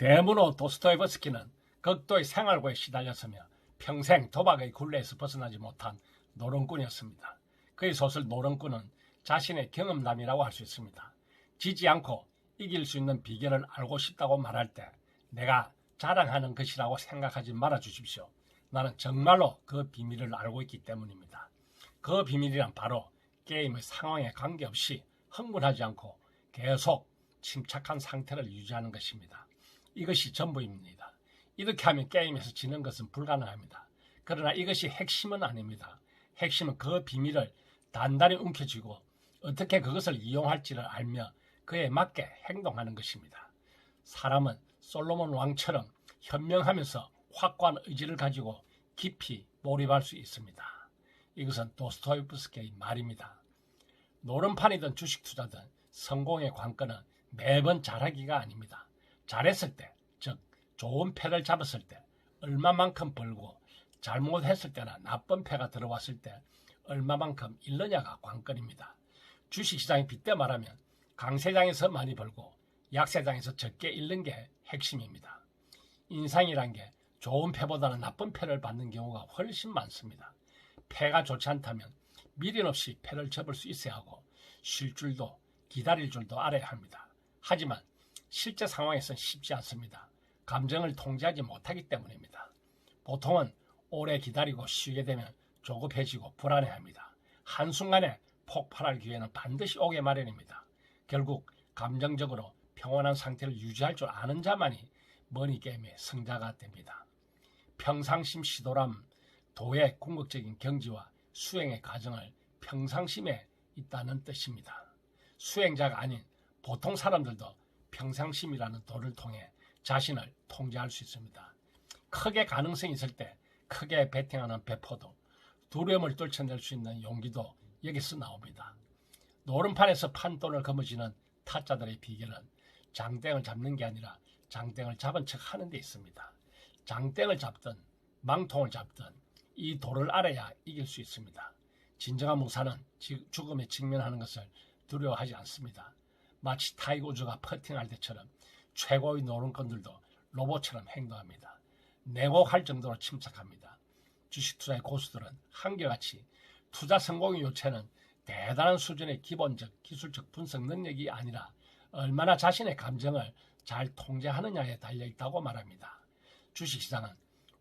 대문호 도스토에브스키는 극도의 생활고에 시달렸으며 평생 도박의 굴레에서 벗어나지 못한 노름꾼이었습니다. 그의 소설 노름꾼은 자신의 경험담이라고 할 수 있습니다. 지지 않고 이길 수 있는 비결을 알고 싶다고 말할 때 내가 자랑하는 것이라고 생각하지 말아 주십시오. 나는 정말로 그 비밀을 알고 있기 때문입니다. 그 비밀이란 바로 게임의 상황에 관계없이 흥분하지 않고 계속 침착한 상태를 유지하는 것입니다. 이것이 전부입니다. 이렇게 하면 게임에서 지는 것은 불가능합니다. 그러나 이것이 핵심은 아닙니다. 핵심은 그 비밀을 단단히 움켜쥐고 어떻게 그것을 이용할지를 알며 그에 맞게 행동하는 것입니다. 사람은 솔로몬 왕처럼 현명하면서 확고한 의지를 가지고 깊이 몰입할 수 있습니다. 이것은 도스토옙스키의 말입니다. 노름판이든 주식 투자든 성공의 관건은 매번 잘하기가 아닙니다. 잘했을 때, 즉 좋은 패를 잡았을 때 얼마만큼 벌고 잘못했을 때나 나쁜 패가 들어왔을 때 얼마만큼 잃느냐가 관건입니다. 주식시장이 빗대 말하면 강세장에서 많이 벌고 약세장에서 적게 잃는 게 핵심입니다. 인상이란 게 좋은 패보다는 나쁜 패를 받는 경우가 훨씬 많습니다. 패가 좋지 않다면 미련 없이 패를 접을 수 있어야 하고 쉴 줄도 기다릴 줄도 알아야 합니다. 하지만 실제 상황에선 쉽지 않습니다. 감정을 통제하지 못하기 때문입니다. 보통은 오래 기다리고 쉬게 되면 조급해지고 불안해합니다. 한순간에 폭발할 기회는 반드시 오게 마련입니다. 결국 감정적으로 평온한 상태를 유지할 줄 아는 자만이 머니게임의 승자가 됩니다. 평상심 시도람 도의 궁극적인 경지와 수행의 과정을 평상심에 있다는 뜻입니다. 수행자가 아닌 보통 사람들도 평상심이라는 도를 통해 자신을 통제할 수 있습니다. 크게 가능성이 있을 때 크게 베팅하는 배포도 두려움을 떨쳐낼 수 있는 용기도 여기서 나옵니다. 노름판에서 판돈을 거머쥐는 타짜들의 비결은 장땡을 잡는 게 아니라 장땡을 잡은 척 하는 데 있습니다. 장땡을 잡든 망통을 잡든 이 도를 알아야 이길 수 있습니다. 진정한 무사는 지- 죽음에 직면하는 것을 두려워하지 않습니다. 마치 타이거즈가 퍼팅할 때처럼 최고의 노름꾼들도 로봇처럼 행동합니다. 냉혹할 정도로 침착합니다. 주식 투자의 고수들은 한결같이 투자 성공의 요체는 대단한 수준의 기본적 기술적 분석 능력이 아니라 얼마나 자신의 감정을 잘 통제하느냐에 달려 있다고 말합니다. 주식시장은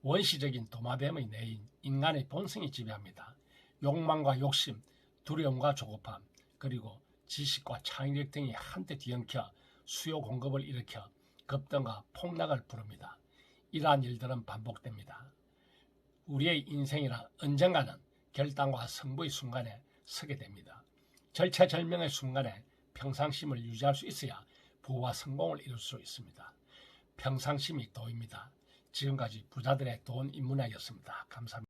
원시적인 도마뱀의 내인 인간의 본성이 지배합니다. 욕망과 욕심, 두려움과 조급함, 그리고 지식과 창의력 등이 한때 뒤엉켜 수요 공급을 일으켜 급등과 폭락을 부릅니다. 이러한 일들은 반복됩니다. 우리의 인생이란 언젠가는 결단과 승부의 순간에 서게 됩니다. 절체절명의 순간에 평상심을 유지할 수 있어야 부와 성공을 이룰 수 있습니다. 평상심이 도입니다. 지금까지 부자들의 돈 인문학이었습니다. 감사합니다.